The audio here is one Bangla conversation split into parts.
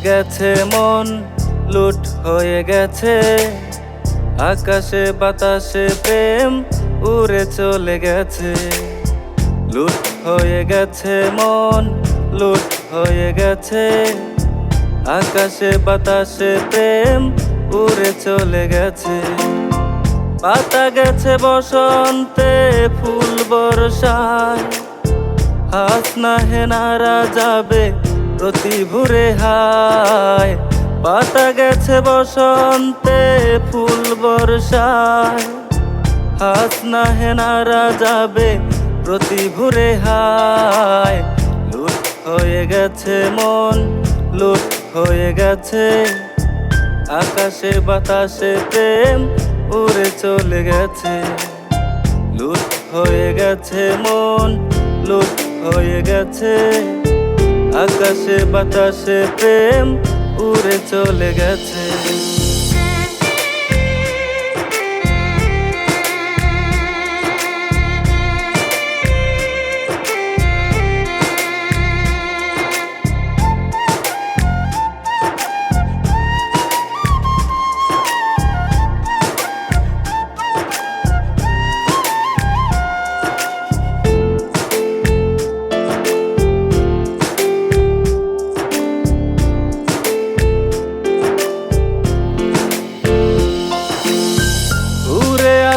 গেছে মন, লুট হয়ে গেছে। আকাশে বাতাসে প্রেম উড়ে চলে গেছে। লুট হয়ে গেছে মন, লুট হয়ে গেছে। আকাশে বাতাসে প্রেম উড়ে চলে গেছে। পাতা গেছে বসন্তে ফুল বর্ষায়। হাস না হেনারা যাবে প্রতি ভুরে হায়, পাতা গেছে বসন্তে ফুল বর্ষায়। হাস না হেনারা যাবে প্রতি ভুরে হায়। লুট হয়ে গেছে মন, লুট হয়ে গেছে। আকাশে বাতাসে প্রেম উড়ে চলে গেছে। লুট হয়ে গেছে মন, লুট হয়ে গেছে। আকাশে বাতাসে প্রেম উড়ে চলে গেছে।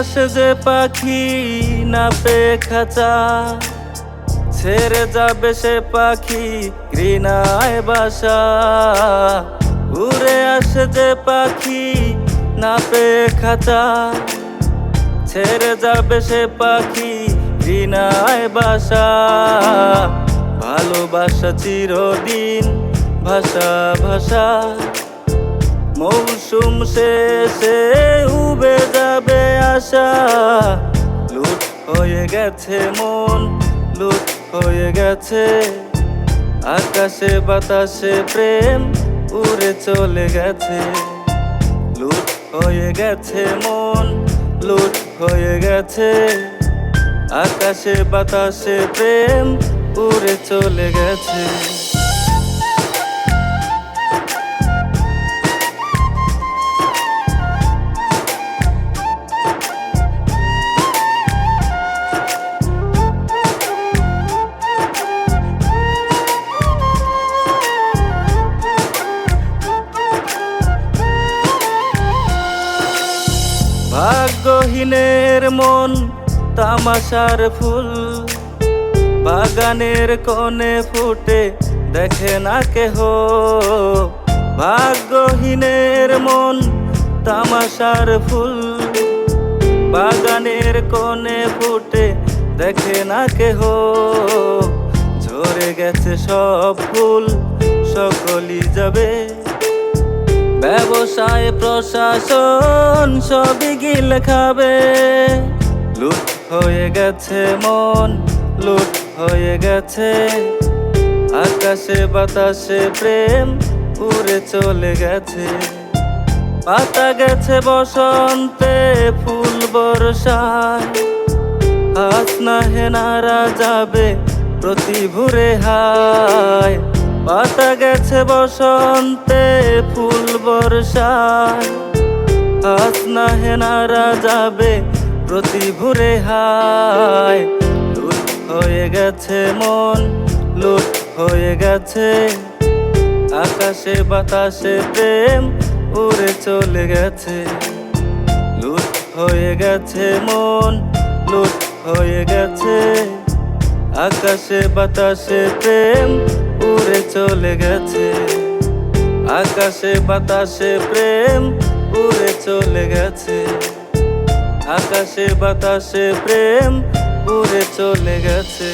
আসে যে পাখি না পে খাঁচা। ছেড়ে যাবে সে পাখি ঘৃণায় বাসা। উড়ে আসে যে পাখি না পে খাঁচা। ছেড়ে যাবে সে পাখি ঘৃণায় বাসা। ভালোবাসা চিরদিন ভাষা ভাষা। মৌসুম শেষে আশা। লুট হয়ে গেছে মন, লুট হয়ে গেছে। আকাশে বাতাসে প্রেম উড়ে চলে গেছে। লুট হয়ে গেছে মন, লুট হয়ে গেছে। আকাশে বাতাসে প্রেম উড়ে চলে গেছে। ভাগ্যহীনের মন তামাশার ফুল। বাগানের কোণে ফুটে দেখে না কেহ। ভাগ্যহীনের মন তামাশার ফুল। বাগানের কোণে ফুটে দেখে না কেহ। ঝরে গেছে সব ফুল, সকলই যাবে। ব্যবসায় প্রশাসন সবই গিল খাবে। লুট হয়ে গেছে মন, লুট হয়ে গেছে। আকাশে বাতাসে প্রেম উড়ে চলে গেছে। পাতা গেছে বসন্তে ফুল বর্ষায়। হাস না হেনারা যাবে প্রতি ভুরে হায়। পাতা গেছে বসন্তে ফুল বর্ষায় হাস না হেনারা যাবে প্রতি ভুরে হায়। লুট হয়ে গেছে মন, লুট হয়ে গেছে। আকাশে বাতাসে প্রেম উড়ে চলে গেছে। লুট হয়ে গেছে মন, লুট হয়ে গেছে। আকাশে বাতাসে প্রেম উড়ে চলে গেছে। আকাশে, বাতাসে প্রেম উড়ে চলে গেছে। আকাশে, বাতাসে প্রেম উড়ে চলে গেছে।